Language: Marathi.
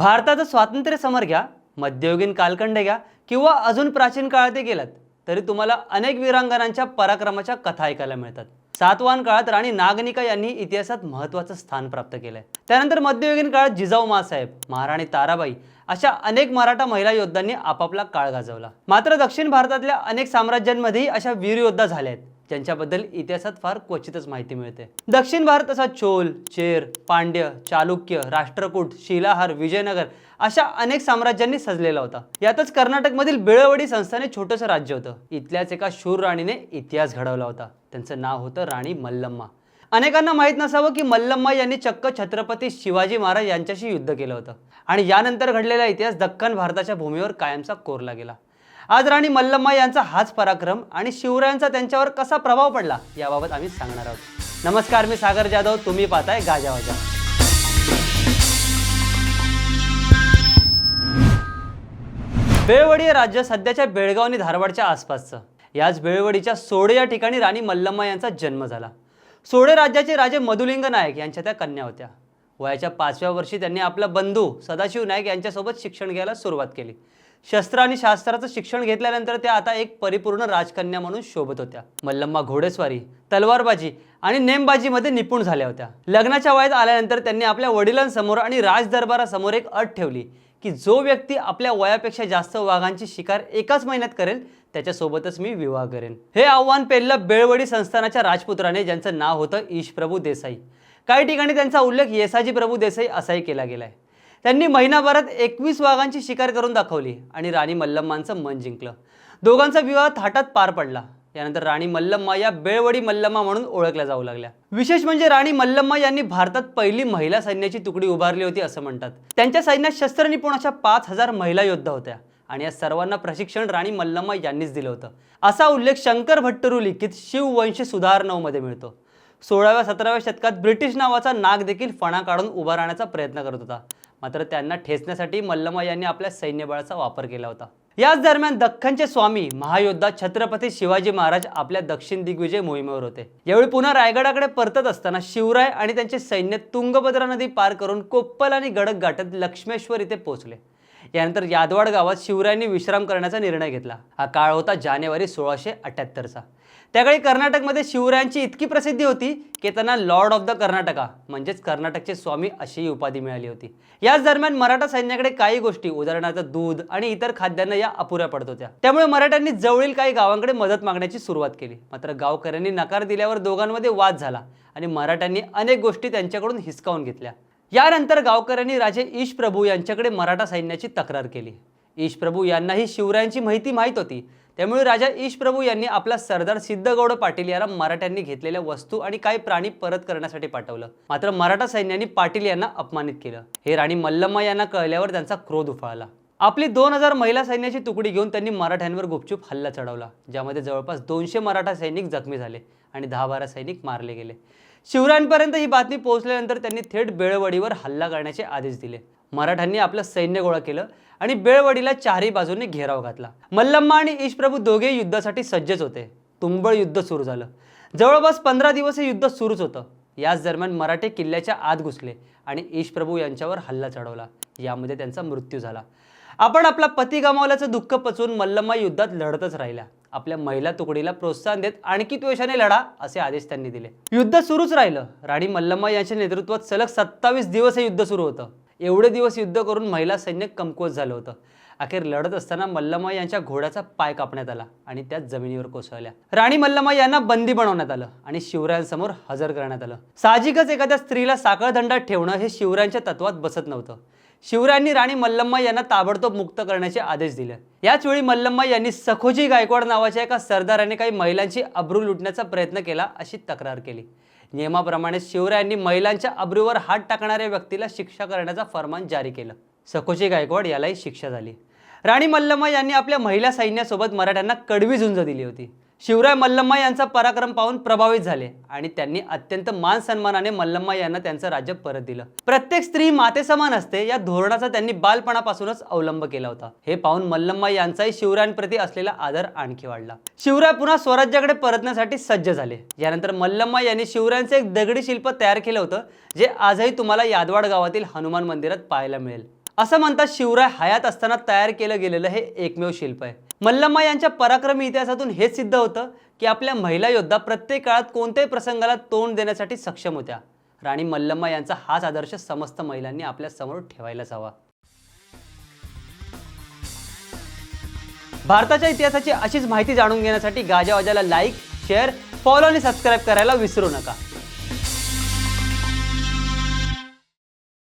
भारताचं स्वातंत्र्य समर घ्या मध्ययुगीन कालखंड घ्या किंवा अजून प्राचीन काळात गेलात तरी तुम्हाला अनेक वीरांगणांच्या पराक्रमाच्या कथा ऐकायला मिळतात. सातवाहन काळात राणी नागनिका यांनी इतिहासात महत्त्वाचं स्थान प्राप्त केलंय. त्यानंतर मध्ययुगीन काळात जिजाऊ मासाहेब महाराणी ताराबाई अशा अनेक मराठा महिला योद्धांनी आपापला काळ गाजवला. मात्र दक्षिण भारतातल्या अनेक साम्राज्यांमध्येही अशा वीर योद्धा झाल्या आहेत. ज्यांच्याबद्दल इतिहासात फार क्वचितच माहिती मिळते. दक्षिण भारत असा चोल चेर पांड्य चालुक्य राष्ट्रकूट शिलाहार विजयनगर अशा अनेक साम्राज्यांनी सजलेला होता. यातच कर्नाटकमधील बिळवडी संस्थाने छोटंसं राज्य होतं. इथल्याच एका शूर राणीने इतिहास घडवला होता. त्यांचं नाव होतं राणी मल्लम्मा. अनेकांना माहीत नसावं की मल्लम्मा यांनी चक्क छत्रपती शिवाजी महाराज यांच्याशी युद्ध केलं होतं. आणि यानंतर घडलेला इतिहास दख्खन भारताच्या भूमीवर कायमचा कोरला गेला. आज राणी मल्लम्मा यांचा हाच पराक्रम आणि शिवरायांचा त्यांच्यावर कसा प्रभाव पडला याबाबत आम्ही सांगणार आहोत. नमस्कार मी सागर जाधव तुम्ही पाहताय गाजावाजा बेळवडी हे राज्य सध्याच्या बेळगाव आणि धारवाडच्या आसपासचं. याच बेळवडीच्या सोडे या ठिकाणी राणी मल्लम्मा यांचा जन्म झाला. सोडे राज्याचे राजे मधुलिंग नायक यांच्या त्या कन्या होत्या. वयाच्या पाचव्या वर्षी त्यांनी आपला बंधू सदाशिव नायक यांच्यासोबत शिक्षण घ्यायला सुरुवात केली. शस्त्र आणि शास्त्राचं शिक्षण घेतल्यानंतर त्या आता एक परिपूर्ण राजकन्या म्हणून शोभत होत्या. मल्लम्मा घोडेस्वारी तलवारबाजी आणि नेमबाजीमध्ये निपुण झाल्या होत्या. लग्नाच्या वयात आल्यानंतर त्यांनी आपल्या वडिलांसमोर आणि राजदरबारासमोर एक अट ठेवली की जो व्यक्ती आपल्या वयापेक्षा जास्त वाघांची शिकार एकाच महिन्यात करेल त्याच्यासोबतच मी विवाह करेन. हे आव्हान पेललं बेळवडी संस्थानाच्या राजपुत्राने ज्यांचं नाव होतं ईशप्रभू देसाई. काही ठिकाणी त्यांचा उल्लेख येसाजी प्रभू देसाई असाही केला गेलाय. त्यांनी महिनाभरात एकवीस वाघांची शिकार करून दाखवली आणि राणी मल्लम्मांचं मन जिंकलं. दोघांचा विवाह थाटात पार पडला. यानंतर राणी मल्लम्मा या बेळवडी मल्लम्मा म्हणून ओळखल्या जाऊ लागल्या. विशेष म्हणजे राणी मल्लम्मा यांनी भारतात पहिली महिला सैन्याची तुकडी उभारली होती असं म्हणतात. त्यांच्या सैन्यात शस्त्रनिपुण अशा पाच हजार महिला योद्धा होत्या आणि या सर्वांना प्रशिक्षण राणी मल्लम्मा यांनीच दिलं होतं. असा उल्लेख शंकर भट्टरू लिखित शिववंश सुधारणामध्ये मिळतो. सोळाव्या सतराव्या शतकात ब्रिटिश नावाचा नाग देखील फणा काढून उभा राहण्याचा प्रयत्न करत होता. मात्र त्यांना ठेचण्यासाठी मल्लमा यांनी आपल्या सैन्यबळाचा वापर केला होता. याच दरम्यान दख्खनचे स्वामी महायोद्धा छत्रपती शिवाजी महाराज आपल्या दक्षिण दिग्विजय मोहिमेवर होते. यावेळी पुन्हा रायगडाकडे परतत असताना शिवराय आणि त्यांचे सैन्य तुंगभद्रा नदी पार करून कोप्पल आणि गडक गाठत लक्ष्मेश्वर इथे पोहोचले. यानंतर यादवाड गावात शिवरायांनी विश्राम करण्याचा निर्णय घेतला. हा काळ होता जानेवारी सोळाशे अठ्याहत्तरचा. त्याकाळी कर्नाटकमध्ये शिवरायांची इतकी प्रसिद्धी होती की त्यांना लॉर्ड ऑफ द कर्नाटका म्हणजेच कर्नाटकचे स्वामी अशी उपाधी मिळाली होती. याच दरम्यान मराठा सैन्याकडे काही गोष्टी उदाहरणार्थ दूध आणि इतर खाद्यांना या अपुऱ्या पडत होत्या. त्यामुळे मराठ्यांनी जवळील काही गावांकडे मदत मागण्याची सुरुवात केली. मात्र गावकऱ्यांनी नकार दिल्यावर दोघांमध्ये वाद झाला आणि मराठ्यांनी अनेक गोष्टी त्यांच्याकडून हिसकावून घेतल्या. यानंतर गावकऱ्यांनी राजे ईशप्रभू यांच्याकडे मराठा सैन्याची तक्रार केली. ईशप्रभू यांनाही शिवरायांची माहिती माहीत होती. त्यामुळे राजा ईशप्रभू यांनी आपला सरदार सिद्धगौड पाटील याला मराठ्यांनी घेतलेल्या वस्तू आणि काही प्राणी परत करण्यासाठी पाठवलं. मात्र मराठा सैन्याने पाटील यांना अपमानित केलं. हे राणी मल्लम्मा यांना कळल्यावर त्यांचा क्रोध उफाळला. आपली दोन हजार महिला सैन्याची तुकडी घेऊन त्यांनी मराठ्यांवर गुपचूप हल्ला चढवला ज्यामध्ये जवळपास दोनशे मराठा सैनिक जखमी झाले आणि दहा बारा सैनिक मारले गेले. शिवरायांपर्यंत ही बातमी पोहोचल्यानंतर त्यांनी थेट बेळवडीवर हल्ला करण्याचे आदेश दिले. मराठ्यांनी आपलं सैन्य गोळा केलं आणि बेळवडीला चारही बाजूने घेराव घातला. मल्लम्मा आणि ईशप्रभू दोघे युद्धासाठी सज्जच होते. तुंबळ युद्ध सुरू झालं. जवळपास पंधरा दिवस हे युद्ध सुरूच होतं. याच दरम्यान मराठे किल्ल्याच्या आत घुसले आणि ईशप्रभू यांच्यावर हल्ला चढवला. यामध्ये त्यांचा मृत्यू झाला. आपण आपला पती गमावल्याचं दुःख पचवून मल्लम्मा युद्धात लढतच राहिल्या. आपल्या महिला तुकडीला प्रोत्साहन देत आणखी त्वेषाने लढा असे आदेश त्यांनी दिले. युद्ध सुरूच राहिलं. राणी मल्लम्मा यांच्या नेतृत्वात सलग सत्तावीस दिवस हे युद्ध सुरू होतं. एवढे दिवस युद्ध करून महिला सैन्य कमकुवत झालं होतं. अखेर लढत असताना मल्लम्मा यांच्या घोड्याचा पाय कापण्यात आला आणि त्या जमिनीवर कोसळल्या. राणी मल्लम्मा यांना बंदी बनवण्यात आलं आणि शिवरायांसमोर हजर करण्यात आलं. साहजिकच एखाद्या स्त्रीला साखळदंडात ठेवणं हे शिवरायांच्या तत्वात बसत नव्हतं. शिवरायांनी राणी मल्लम्मा यांना ताबडतोब मुक्त करण्याचे आदेश दिले. याच वेळी मल्लम्मा यांनी सखोजी गायकवाड नावाच्या एका सरदाराने काही महिलांची अब्रू लुटण्याचा प्रयत्न केला अशी तक्रार केली. नियमाप्रमाणे शिवरायांनी महिलांच्या अब्रूवर हात टाकणाऱ्या व्यक्तीला शिक्षा करण्याचा फरमान जारी केलं. सखोजी गायकवाड यालाही शिक्षा झाली. राणी मल्लम्मा यांनी आपल्या महिला सैन्यासोबत मराठ्यांना कडवी झुंज दिली होती. शिवराय मल्लम्मा यांचा पराक्रम पाहून प्रभावित झाले आणि त्यांनी अत्यंत मान सन्मानाने मल्लम्मा यांना त्यांचं राज्य परत दिलं. प्रत्येक स्त्री माते समान असते या धोरणाचा त्यांनी बालपणापासूनच अवलंब केला होता. हे पाहून मल्लम्मा यांचाही शिवरायांप्रती असलेला आदर आणखी वाढला. शिवराय पुन्हा स्वराज्याकडे परतण्यासाठी सज्ज झाले. यानंतर मल्लम्मा यांनी शिवरायांचे एक दगडी शिल्प तयार केलं होतं जे आजही तुम्हाला यादवाड गावातील हनुमान मंदिरात पाहायला मिळेल. असं म्हणतात शिवराय हयात असताना तयार केलं गेलेलं हे एकमेव शिल्प आहे. मल्लम्मा यांच्या पराक्रमी इतिहासातून हेच सिद्ध होतं की आपल्या महिला योद्धा प्रत्येक काळात कोणत्याही प्रसंगाला तोंड देण्यासाठी सक्षम होत्या. राणी मल्लम्मा यांचा हाच आदर्श समस्त महिलांनी आपल्यासमोर ठेवायलाच हवा. भारताच्या इतिहासाची अशीच माहिती जाणून घेण्यासाठी गाजावाजाला लाईक शेअर फॉलो आणि सबस्क्राईब करायला विसरू नका.